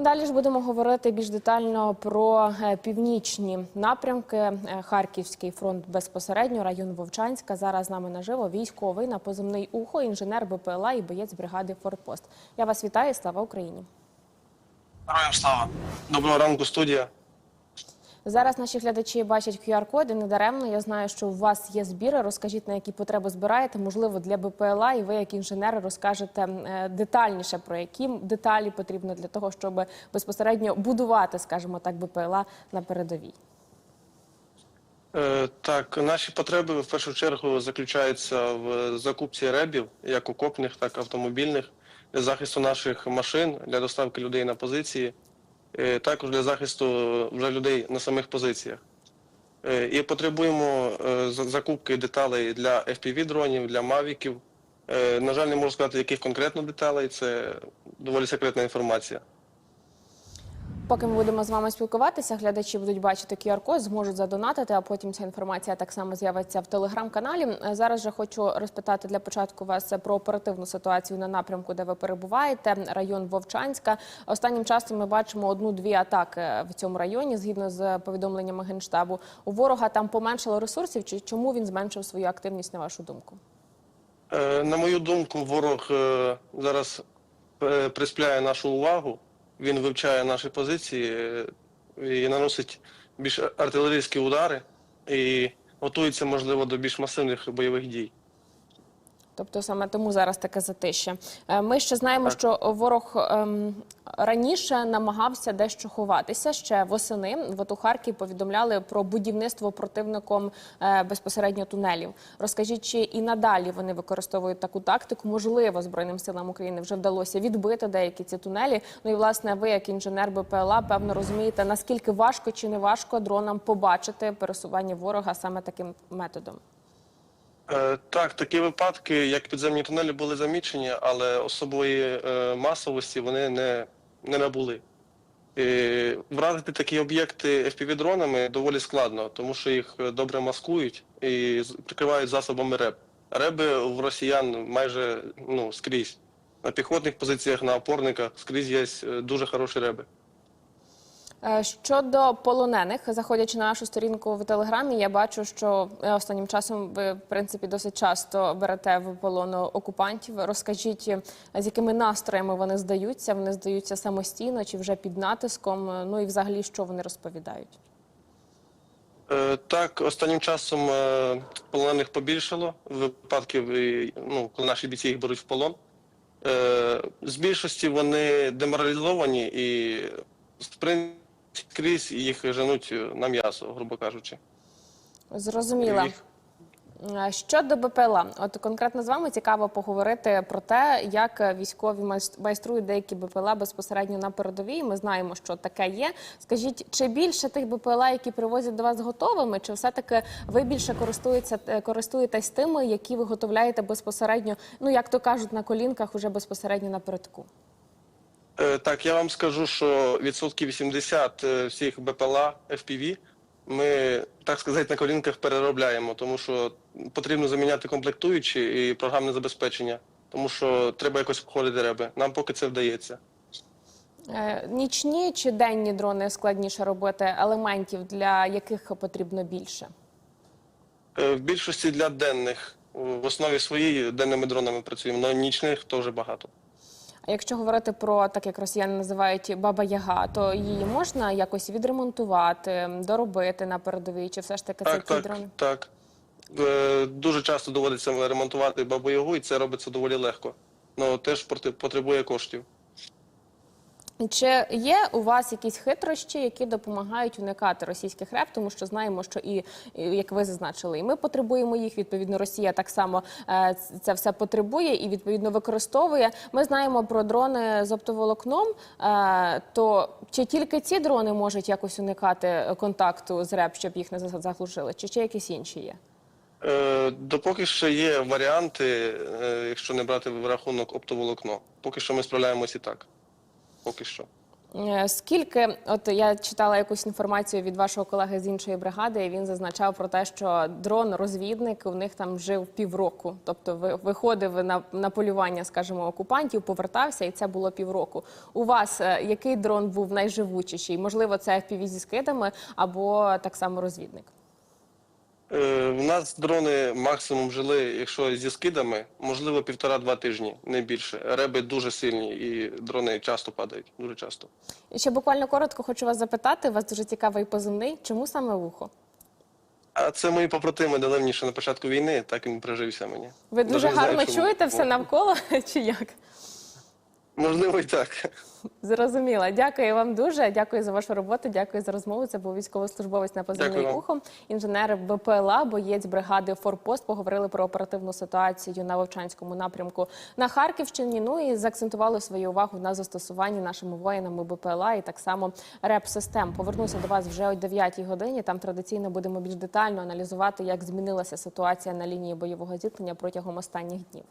Далі ж будемо говорити більш детально про е, північні напрямки. Е, Харківський фронт безпосередньо, район Вовчанська. Зараз з нами наживо військовий на позивний ухо, інженер БПЛА і боєць бригади Форпост. Я вас вітаю. Слава Україні! Героям слава. Доброго ранку, студія. Зараз наші глядачі бачать QR-коди. Недаремно я знаю, що у вас є збіри. Розкажіть, на які потреби збираєте. Можливо, для БПЛА, і ви, як інженери, розкажете е, детальніше про які деталі потрібно для того, щоб безпосередньо будувати, скажімо так, БПЛА на передовій. Е, так, наші потреби в першу чергу заключаються в закупці ребів, як окопних, так і автомобільних, для захисту наших машин, для доставки людей на позиції, також для захисту вже людей на самих позиціях. Е, і потребуємо е, закупки деталей для FPV-дронів, для мавіків. Е, на жаль, не можу сказати, яких конкретно деталей, це доволі секретна інформація. Поки ми будемо з вами спілкуватися, глядачі будуть бачити QR-код, зможуть задонатити, а потім ця інформація так само з'явиться в телеграм-каналі. Зараз же хочу розпитати для початку вас про оперативну ситуацію на напрямку, де ви перебуваєте, район Вовчанська. Останнім часом ми бачимо одну-дві атаки в цьому районі, згідно з повідомленнями генштабу. У ворога там поменшало ресурсів. Чи чому він зменшив свою активність на вашу думку? Е, На мою думку, ворог е, зараз е, приспляє нашу увагу. Він вивчає наші позиції е, і наносить більш артилерійські удари і готується, можливо, до більш масивних бойових дій. Тобто саме тому зараз таке затище. Е, Ми ще знаємо, Так. що ворог ем, раніше намагався дещо ховатися. Ще восени в Харків повідомляли про будівництво противником е, безпосередньо тунелів. Розкажіть, чи і надалі вони використовують таку тактику? Можливо, збройним силам України вже вдалося відбити деякі ці тунелі. Ну і власне, ви, як інженер БПЛА, певно розумієте, наскільки важко чи не важко дронам побачити пересування ворога саме таким методом. Е, Так, такі випадки, як підземні тунелі, були замічені, але особої е, масовості вони не, не набули. Е, Вразити такі об'єкти FPV-дронами доволі складно, тому що їх е, добре маскують і прикривають засобами РЕБ. Реби в росіян майже ну, скрізь. На піхотних позиціях, на опорниках скрізь є дуже хороші реби. Е, Щодо полонених, заходячи на нашу сторінку в телеграмі, я бачу, що е, останнім часом ви в принципі досить часто берете в полон окупантів. Розкажіть, е, з якими настроями вони здаються? Вони здаються самостійно чи вже під натиском? Ну і взагалі, що вони розповідають? Так, останнім часом полонених побільшало випадків, ну, коли наші бійці їх беруть в полон. З більшості вони деморалізовані і в принципі скрізь їх женуть на м'ясо, грубо кажучи. Їх- Е, Щодо БПЛА, от конкретно з вами цікаво поговорити про те, як військові майструють деякі БПЛА безпосередньо на передовій. Ми знаємо, що таке є. Скажіть, чи більше тих БПЛА, які привозять до вас готовими, чи все-таки ви більше е, користуєтесь тими, які виготовляєте безпосередньо, ну як то кажуть, на колінках уже безпосередньо напередку? Е, Так, я вам скажу, що відсотків 80 е, всіх БПЛА FPV ми, так сказати, на колінках переробляємо, тому що потрібно заміняти комплектуючі і програмне забезпечення, тому що треба якось обходити реби. Нам поки це вдається. Е, Нічні чи денні дрони складніше робити, елементів для яких потрібно більше? В більшості для денних. В основі своїй денними дронами працюємо, але нічних теж багато. А якщо говорити про так, як росіяни називають баба Яга, то її можна якось відремонтувати, доробити на передовій, чи все ж таки це ті так, дрони? так. так. Дуже часто доводиться ремонтувати бабу Ягу, і це робиться доволі легко. Ну теж потребує коштів. Чи є у вас якісь хитрощі, які допомагають уникати російських реп? Тому що знаємо, що і, як ви зазначили, і ми потребуємо їх. Відповідно, Росія так само е, це все потребує і відповідно використовує. Ми знаємо про дрони з оптоволокном. Е, то чи тільки ці дрони можуть якось уникати контакту з реп, щоб їх не заглушили, чи ще якісь інші є? Е, Допоки ще є варіанти, якщо не брати в рахунок оптоволокно. Поки що ми справляємось і так. Поки що. Е, Скільки, от я читала якусь інформацію від вашого колеги з іншої бригади, і він зазначав про те, що дрон-розвідник у них там жив півроку. Тобто ви- виходив на, на полювання, скажімо, окупантів, повертався, і це було півроку. У вас е, який дрон був найживучіший? Можливо, це FPV зі скидами або так само розвідник? Е, У нас дрони максимум жили, якщо зі скидами, можливо, півтора-два тижні, не більше. Реби дуже сильні і дрони часто падають, дуже часто. І ще буквально коротко хочу вас запитати. У вас дуже цікавий позивний. Чому саме вухо? А це мої побратими ще на початку війни, так він прижився мені. Ви дуже знаю, гарно чому. чуєте все навколо, чи як? Можливо, і так. Зрозуміла. Дякую вам дуже. Дякую за вашу роботу. Дякую за розмову. Це був військовослужбовець на позивний Дякую ухом, інженер БПЛА, боєць бригади Форпост. Поговорили про оперативну ситуацію на Вовчанському напрямку на Харківщині. Ну і заакцентували свою увагу на застосуванні нашими воїнами БПЛА і так само РЕП-систем. Повернуся до вас вже о 9 годині. Там традиційно будемо більш детально аналізувати, як змінилася ситуація на лінії бойового зіткнення протягом останніх днів.